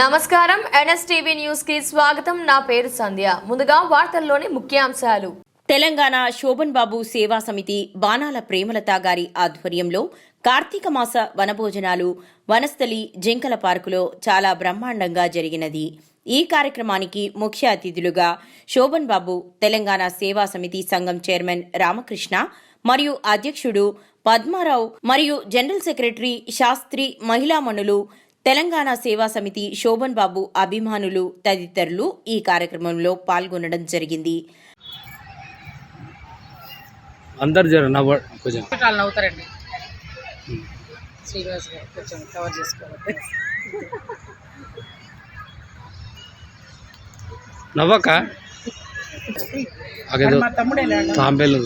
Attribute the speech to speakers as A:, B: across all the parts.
A: నమస్కారం. ఎన్ఎస్టీవీ న్యూస్కి స్వాగతం. నా పేరు సంధ్య. ముందుగా వార్తల్లోని ముఖ్యాంశాలు.
B: తెలంగాణ శోభన్ బాబు సేవా సమితి బాణాల ప్రేమలత గారి ఆధ్వర్యంలో కార్తీక మాస వనభోజనాలు వనస్థలి జింకల పార్కులో చాలా బ్రహ్మాండంగా జరిగినది. ఈ కార్యక్రమానికి ముఖ్య అతిథులుగా శోభన్ బాబు తెలంగాణ సేవా సమితి సంఘం చైర్మన్ రామకృష్ణ మరియు అధ్యక్షుడు పద్మారావు మరియు జనరల్ సెక్రటరీ శాస్త్రి మహిళామణులు తెలంగాణ సేవా సమితి శోభన్ బాబు అభిమానులు తదితరులు ఈ కార్యక్రమంలో పాల్గొనడం జరిగింది.
C: అందరు జర నవ్వ కొంచెం.
D: వాళ్ళు నవ్వుతారండి. శ్రీనివాస్ గారు కొంచెం కవర్ చేసుకోవాలి.
C: నవ్వక? అదేదో తాంబేలు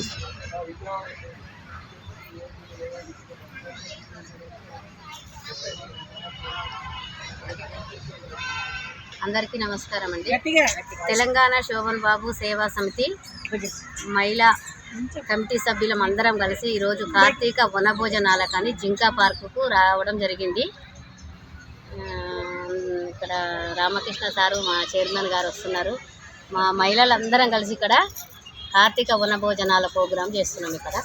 E: అందరికీ నమస్కారం అండి. తెలంగాణ శోభన్ బాబు సేవా సమితి మహిళా కమిటీ సభ్యులం అందరం కలిసి ఈరోజు కార్తీక వనభోజనాలకని జింకా పార్కుకు రావడం జరిగింది. ఇక్కడ రామకృష్ణ సారు మా చైర్మన్ గారు వస్తున్నారు. మా మహిళలందరం కలిసి ఇక్కడ కార్తీక వనభోజనాల ప్రోగ్రాం చేస్తున్నాం ఇక్కడ.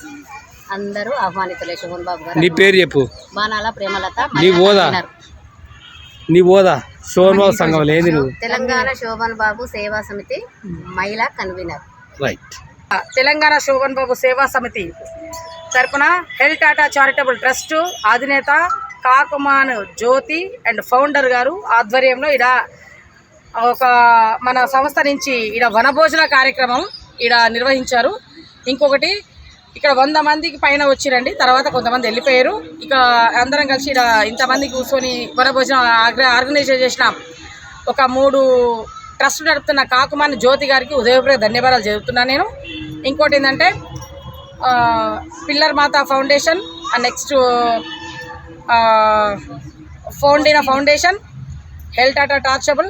E: అందరూ ఆహ్వానితులే శోభన్ బాబు
C: నీ
E: గారు
C: పేరు చెప్పు.
E: బాణాల ప్రేమలత
C: నీ ఓదా సోన్బాబు సంఘం నువ్వు.
E: తెలంగాణ శోభన్ బాబు సేవా సమితి మహిళా కన్వీనర్.
C: రైట్
D: తెలంగాణ శోభన్ బాబు సేవా సమితి తరపున హెల్ టాటా చారిటబుల్ ట్రస్ట్ అధినేత కాకుమాన్ జ్యోతి అండ్ ఫౌండర్ గారు ఆధ్వర్యంలో ఇడ ఒక మన సంస్థ నుంచి ఇడ వనభోజన కార్యక్రమం ఇడ నిర్వహించారు. ఇంకొకటి ఇక్కడ వంద మందికి పైన వచ్చిరండి. తర్వాత కొంతమంది వెళ్ళిపోయారు. ఇక అందరం కలిసి ఇక్కడ ఇంతమంది కూర్చొని వనభోజనం ఆర్గ- ఆర్గనైజ్ చేసిన ఒక మూడు ట్రస్ట్ నడుపుతున్న కాకుమాని జ్యోతి గారికి ఉదయపూర్వక ధన్యవాదాలు చెబుతున్నాను నేను. ఇంకోటి ఏంటంటే పిల్లర్ మాతా ఫౌండేషన్ నెక్స్ట్ ఫౌండినా ఫౌండేషన్ హెల్ టాటా టాచబుల్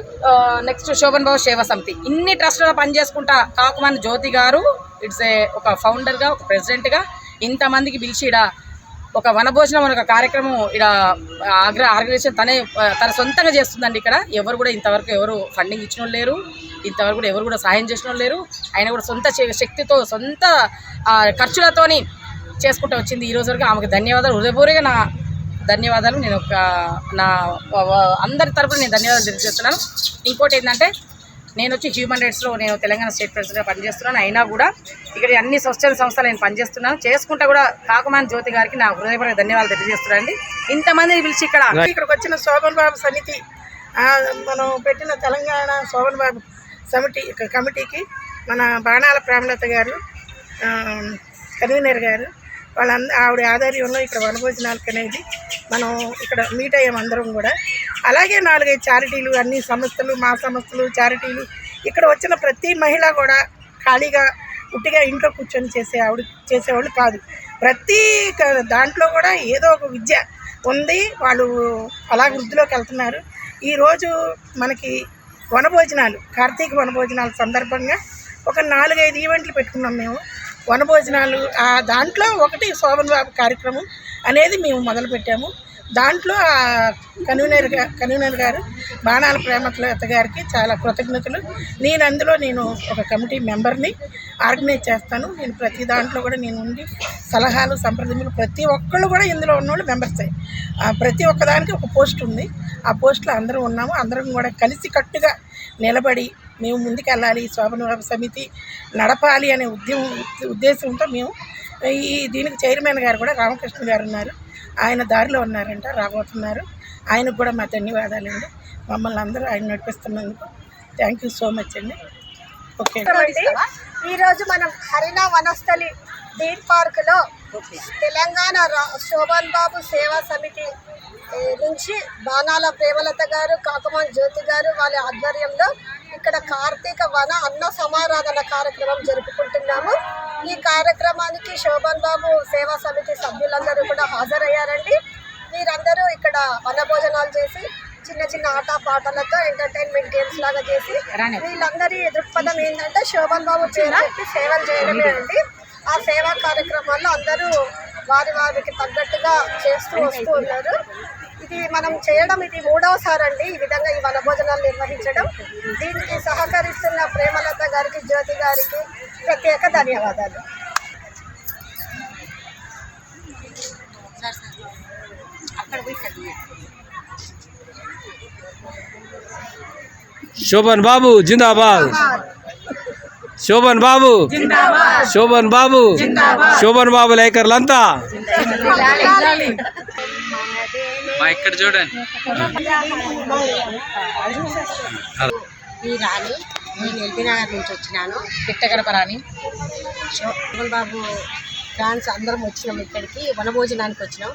D: నెక్స్ట్ శోభన్ బాబు సేవ సమితి. ఇన్ని ట్రస్టులో పనిచేసుకుంటా కాకుమాని జ్యోతి గారు ఇట్స్ ఏ ఒక ఫౌండర్గా ఒక ప్రెసిడెంట్గా ఇంతమందికి పిలిచి ఈడ ఒక వనభోజనం అనే ఒక కార్యక్రమం ఇక్కడ ఆగ్రా ఆర్గనైజేషన్ తనే తన సొంతంగా చేస్తుందండి ఇక్కడ. ఎవరు కూడా ఇంతవరకు ఎవరు ఫండింగ్ ఇచ్చిన లేరు. ఇంతవరకు కూడా ఎవరు కూడా సహాయం చేసిన వాళ్ళు లేరు. ఆయన కూడా సొంత శక్తితో సొంత ఖర్చులతోని చేసుకుంటూ వచ్చింది. ఈ రోజు వరకు ఆమెకు ధన్యవాదాలు. హృదయపూర్వక నా ధన్యవాదాలు. నేను ఒక నా అందరి తరపున నేను ధన్యవాదాలు తెలియజేస్తున్నాను. ఇంకోటి ఏంటంటే నేను వచ్చి హ్యూమన్ రైట్స్లో నేను తెలంగాణ స్టేట్ ప్రెసిడెంట్గా పనిచేస్తున్నాను. అయినా కూడా ఇక్కడ అన్ని స్వచ్ఛంద సంస్థలు నేను పనిచేస్తున్నాను. చేసుకుంటా కూడా కాకుమాన్ జ్యోతి గారికి నా హృదయపూర్వక ధన్యవాదాలు తెలియజేస్తున్నాను అండి ఇంతమంది పిలిచి ఇక్కడ
F: ఇక్కడికి వచ్చిన శోభన్ బాబు సమితి మనం పెట్టిన తెలంగాణ శోభన్ బాబు సమితి కమిటీకి మన బాణాల ప్రేమలత గారు కన్వీనర్ గారు వాళ్ళంద ఆవిడ ఆధ్వర్యంలో ఇక్కడ వనభోజనాలకు అనేది మనం ఇక్కడ మీట్ అయ్యాం అందరం కూడా. అలాగే నాలుగైదు చారిటీలు అన్ని సంస్థలు మా సంస్థలు చారిటీలు ఇక్కడ వచ్చిన ప్రతి మహిళ కూడా ఖాళీగా ఉట్టిగా ఇంట్లో కూర్చొని చేసే ఆవిడ చేసేవాళ్ళు కాదు. ప్రతి దాంట్లో కూడా ఏదో ఒక విద్య ఉంది. వాళ్ళు అలా వృద్ధిలోకి వెళ్తున్నారు. ఈరోజు మనకి వనభోజనాలు కార్తీక వనభోజనాల సందర్భంగా ఒక నాలుగైదు ఈవెంట్లు పెట్టుకున్నాం మేము. వనభోజనాలు ఆ దాంట్లో ఒకటి శోభన్ బాబు కార్యక్రమం అనేది మేము మొదలుపెట్టాము. దాంట్లో ఆ కన్వీనర్గా కన్వీనర్ గారు బాణాల ప్రేమలత గారికి చాలా కృతజ్ఞతలు. నేను అందులో నేను ఒక కమిటీ మెంబర్ని ఆర్గనైజ్ చేస్తాను. నేను ప్రతి దాంట్లో కూడా నేను ఉండి సలహాలు సంప్రదింపులు ప్రతి ఒక్కళ్ళు కూడా ఇందులో ఉన్నవాళ్ళు మెంబర్సే. ఆ ప్రతి ఒక్కదానికి ఒక పోస్ట్ ఉంది. ఆ పోస్ట్లో అందరం ఉన్నాము. అందరం కూడా కలిసి కట్టుగా నిలబడి మేము ముందుకెళ్ళాలి శోభన సమితి నడపాలి అనే ఉద్యమం ఉద్దేశంతో మేము ఈ దీనికి చైర్మన్ గారు కూడా రామకృష్ణ గారు ఉన్నారు. ఆయన దారిలో ఉన్నారంట రాబోతున్నారు. ఆయనకు కూడా మా ధన్యవాదాలండి మమ్మల్ని అందరూ ఆయన నడిపిస్తున్నందుకు థ్యాంక్ యూ సో మచ్ అండి. ఓకే
G: ఈరోజు మనం హరిణ వనస్థలి డీర్ పార్కులో తెలంగాణ రా- శోభన్ బాబు సేవా సమితి నుంచి బాణాల ప్రేమలత గారు కాకమాన్ జ్యోతి గారు వాళ్ళ ఆధ్వర్యంలో ఇక్కడ కార్తీక వన అన్న సమారాధన కార్యక్రమం జరుపుకుంటున్నాము. ఈ కార్యక్రమానికి శోభన్ బాబు సేవా సమితి సభ్యులందరూ కూడా హాజరయ్యారండి. వీరందరూ ఇక్కడ వన భోజనాలు చేసి చిన్న చిన్న ఆట పాటలతో ఎంటర్టైన్మెంట్ గేమ్స్ లాగా చేసి వీళ్ళందరి దృక్పథం ఏంటంటే శోభన్ బాబు చెప్పి సేవలు చేయడమే అండి. ఆ సేవా కార్యక్రమాల్లో అందరూ వారి వారికి తగ్గట్టుగా చేస్తూ వస్తూ ఉన్నారు. ఇది మనం చేయడం ఇది మూడవసారి అండి ఈ విధంగా ఈ వనభోజనాలు నిర్వహించడం. దీనికి సహకరిస్తున్న ప్రేమలత గారికి జ్యోతి గారికి ప్రత్యేక ధన్యవాదాలు.
C: శోభన్ బాబు జిందాబాద్. శోభన్ బాబు. శోభన్ బాబు. శోభన్ బాబు లేకర్లంతా. మా ఇక్కడ చూడండి.
H: నేను ఎల్బీ నగర్ నుంచి వచ్చినాను.
D: పిట్టగడపరాని
H: మోహన్ బాబు ఫ్యాన్స్ అందరం వచ్చినాం ఇక్కడికి. వనభోజనానికి వచ్చినాం.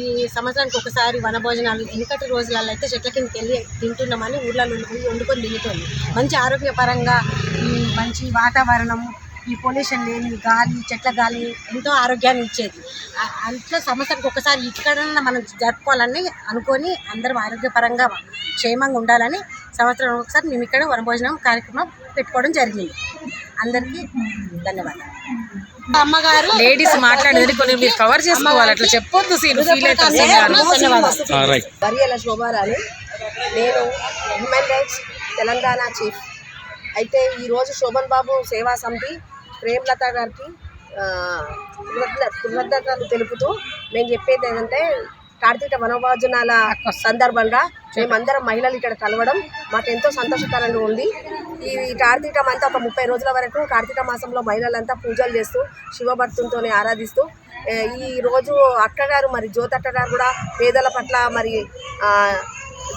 H: ఈ సంవత్సరానికి ఒకసారి వనభోజనాలు వెనుకటి రోజులలో అయితే చెట్ల కిందకి వెళ్ళి తింటున్నామని ఊళ్ళలో వండుకొని తింటుంది. మంచి ఆరోగ్యపరంగా మంచి వాతావరణం ఈ పొల్యూషన్ లేని గాలి చెట్ల గాలి ఎంతో ఆరోగ్యాన్ని ఇచ్చేది. అంట్లో సంవత్సరానికి ఒకసారి ఇక్కడన్నా మనం జరుపుకోవాలని అనుకొని అందరం ఆరోగ్యపరంగా క్షేమంగా ఉండాలని సంవత్సరం ఒకసారి మేము ఇక్కడ వనభోజనం కార్యక్రమం పెట్టుకోవడం జరిగింది. అందరికీ ధన్యవాదాలు. అమ్మగారు
D: లేడీస్ మాట్లాడేది కొన్ని మీరు కవర్ చేసుకోవాలి అట్లా చెప్పొద్దు సీన్ ఫీల్ అవుతారు
H: ధన్యవాదాలు.
C: రైట్.
G: మరియల శోభారాణి నేను హ్యూమన్ రైట్స్ తెలంగాణ చీఫ్ అయితే ఈరోజు శోభన్ బాబు సేవా సమితి ప్రేమలత గారికి కృతజ్ఞతలు తెలుపుతూ మేము చెప్పేది ఏంటంటే కార్తీక వనభోజనాల సందర్భంగా మేమందరం మహిళలు ఇక్కడ కలవడం మాకు ఎంతో సంతోషకరంగా ఉంది. ఈ కార్తీకం అంతా ఒక ముప్పై రోజుల వరకు కార్తీక మాసంలో మహిళలంతా పూజలు చేస్తూ శివభక్తులతో ఆరాధిస్తూ ఈ రోజు అక్కగారు మరి జ్యోతి అక్కగారు కూడా పేదల పట్ల మరి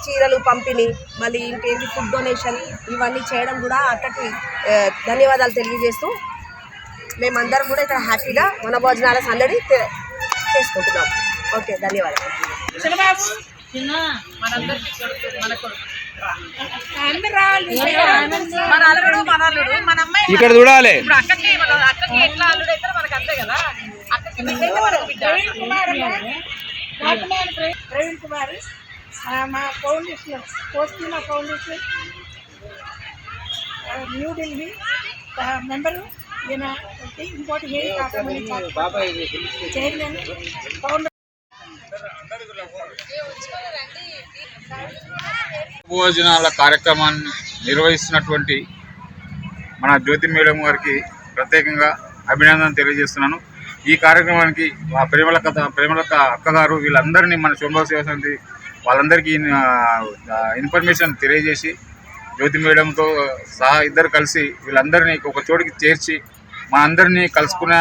G: చీరలు పంపిణీ మళ్ళీ ఇంకేంటి ఫుడ్ డొనేషన్ ఇవన్నీ చేయడం కూడా అక్కకి ధన్యవాదాలు తెలియజేస్తూ మేమందరం కూడా ఇక్కడ హ్యాపీగా మన భోజనాల సందడి తె- చేసుకుంటున్నాం. ఓకే ధన్యవాదాలు.
D: మనందరికీ మన కొడుకు
C: ఇక్కడ చూడాలి.
D: ఇప్పుడు అక్కకి మన అక్కకి ఎట్లా అల్లుడు అయితే మనకు అంతే కదా. అక్కకి
F: ప్రవీణ్ కుమార్ మా ఫౌండేషన్ ఫౌండేషన్. న్యూఢిల్లీ మెంబరు. ఈయన ఇంకోటి చైర్మన్ ఫౌండర్
I: భోజనాల కార్యక్రమాన్ని నిర్వహిస్తున్నటువంటి మన జ్యోతి మేడం గారికి ప్రత్యేకంగా అభినందన తెలియజేస్తున్నాను. ఈ కార్యక్రమానికి మా కథ ప్రేమలత అక్కగారు వీళ్ళందరినీ మన శుభ సేవ సమితి వాళ్ళందరికీ ఇన్ఫర్మేషన్ తెలియజేసి జ్యోతి మేడంతో సహా ఇద్దరు కలిసి వీళ్ళందరినీ ఒక చోటికి చేర్చి మా అందరినీ కలుసుకునే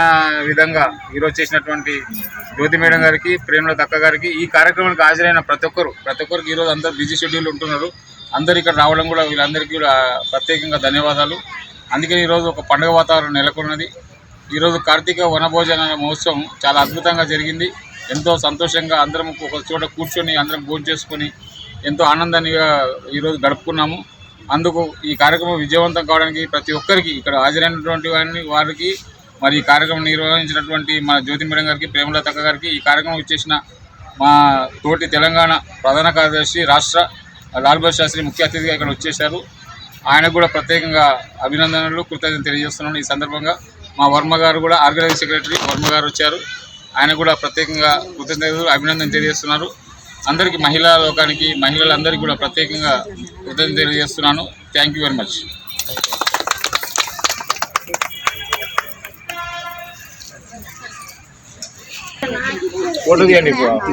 I: విధంగా ఈరోజు చేసినటువంటి జ్యోతి మేడం గారికి ప్రేమల అక్క గారికి ఈ కార్యక్రమానికి హాజరైన ప్రతి ఒక్కరు. ప్రతి ఒక్కరికి ఈరోజు అందరు బిజీ షెడ్యూల్ ఉంటున్నారు. అందరు ఇక్కడ రావడం కూడా వీళ్ళందరికీ కూడా ప్రత్యేకంగా ధన్యవాదాలు. అందుకని ఈరోజు ఒక పండుగ వాతావరణం నెలకొన్నది. ఈరోజు కార్తీక వనభోజన మహోత్సవం చాలా అద్భుతంగా జరిగింది. ఎంతో సంతోషంగా అందరం ఒక చోట కూర్చొని అందరం భోజనం చేసుకొని ఎంతో ఆనందాన్ని ఈరోజు గడుపుకున్నాము. అందుకు ఈ కార్యక్రమం విజయవంతం కావడానికి ప్రతి ఒక్కరికి ఇక్కడ హాజరైనటువంటి వారిని వారికి మరి ఈ కార్యక్రమం నిర్వహించినటువంటి మా జ్యోతి మేడం గారికి ప్రేమలత తక్క గారికి ఈ కార్యక్రమం ఇచ్చేసిన మా తోటి తెలంగాణ ప్రధాన కార్యదర్శి రాష్ట్ర లాల్ బహదూర్ శాస్త్రి ముఖ్య అతిథిగా ఇక్కడ వచ్చేశారు. ఆయనకు కూడా ప్రత్యేకంగా అభినందనలు కృతజ్ఞతలు తెలియజేస్తున్నాను. ఈ సందర్భంగా మా వర్మ గారు కూడా ఆర్గనైజింగ్ సెక్రటరీ వర్మ గారు వచ్చారు. ఆయన కూడా ప్రత్యేకంగా కృతజ్ఞతలు అభినందన తెలియజేస్తున్నారు. అందరికీ మహిళా లోకానికి మహిళలందరికీ కూడా ప్రత్యేకంగా కృతజ్ఞత తెలియజేస్తున్నాను. Thank you very much
C: photo తీయండి
I: గారికి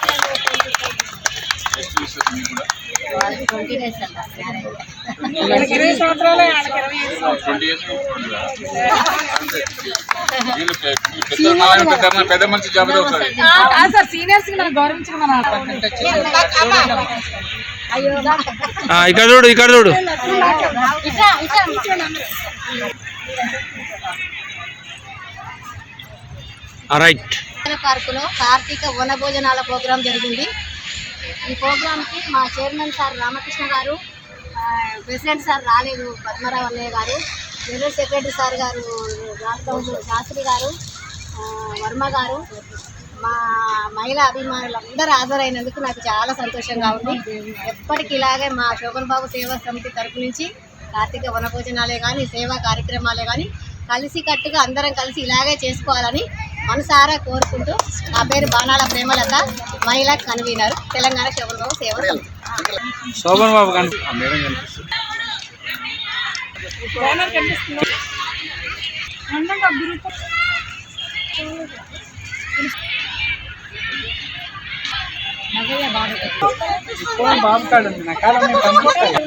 E: ట్వంటీ డేస్
F: ఇరవై సంవత్సరాలు.
I: పెద్ద మంచి జాబ్
D: సార్ సీనియర్స్కి మనం గౌరవించిన మన
C: ఇక్కడ చూడు ఇక్కడ చూడు. రైట్.
E: పార్కులో కార్తీక వనభోజనాల ప్రోగ్రాం జరిగింది. ఈ ప్రోగ్రాంకి మా చైర్మన్ సార్ రామకృష్ణ గారు ప్రెసిడెంట్ సార్ రాలేదు పద్మరావు అన్నయ్య గారు జనరల్ సెక్రటరీ సార్ గారు రాష్ట్ర శాస్త్రి గారు వర్మ గారు మా మహిళా అభిమానులు అందరూ హాజరైనందుకు నాకు చాలా సంతోషంగా ఉంది. ఎప్పటికి ఇలాగే మా శోభన్ బాబు సేవా సమితి తరపు నుంచి కార్తీక వనభోజనాలే కానీ సేవా కార్యక్రమాలే కానీ కలిసికట్టుగా అందరం కలిసి ఇలాగే చేసుకోవాలని మనసారా కోరుకుంటూ నా పేరు బాణాల ప్రేమలత మహిళా కన్వీనర్ తెలంగాణ శోభన్ బాబు సేవా
C: శోభన్ బాబు ఆ బాబు కాడ ఉంది నా పంపిస్తాను